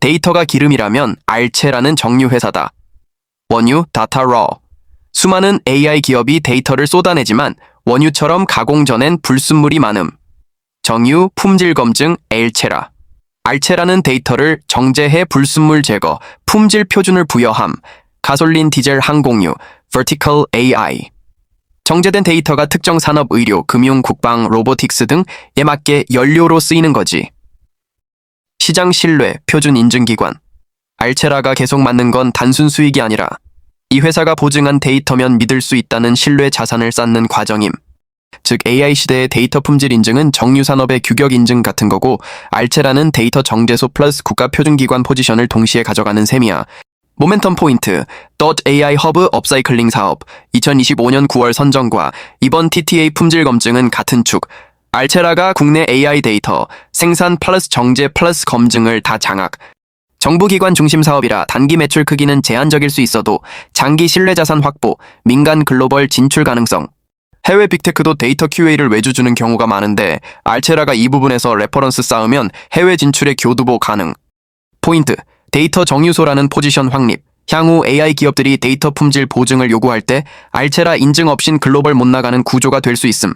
데이터가 기름이라면 알체라는 정유 회사다. 원유 다타 러. 수많은 AI 기업이 데이터를 쏟아내지만 원유처럼 가공 전엔 불순물이 많음. 정유 품질 검증 엘체라. 알체라는 데이터를 정제해 불순물 제거, 품질 표준을 부여함. 가솔린 디젤 항공유 vertical AI. 정제된 데이터가 특정 산업 의료, 금융, 국방, 로보틱스 등에 맞게 연료로 쓰이는 거지. 시장 신뢰, 표준 인증기관. 알체라가 계속 맞는 건 단순 수익이 아니라 이 회사가 보증한 데이터면 믿을 수 있다는 신뢰 자산을 쌓는 과정임. 즉 AI 시대의 데이터 품질 인증은 정유 산업의 규격 인증 같은 거고 알체라는 데이터 정제소 플러스 국가 표준기관 포지션을 동시에 가져가는 셈이야. 모멘텀 포인트, .ai 허브 업사이클링 사업, 2025년 9월 선정과 이번 TTA 품질 검증은 같은 축. 알체라가 국내 AI 데이터, 생산 플러스 정제 플러스 검증을 다 장악. 정부기관 중심 사업이라 단기 매출 크기는 제한적일 수 있어도 장기 신뢰 자산 확보, 민간 글로벌 진출 가능성. 해외 빅테크도 데이터 QA를 외주 주는 경우가 많은데 알체라가 이 부분에서 레퍼런스 쌓으면 해외 진출의 교두보 가능. 포인트. 데이터 정유소라는 포지션 확립. 향후 AI 기업들이 데이터 품질 보증을 요구할 때 알체라 인증 없인 글로벌 못 나가는 구조가 될 수 있음.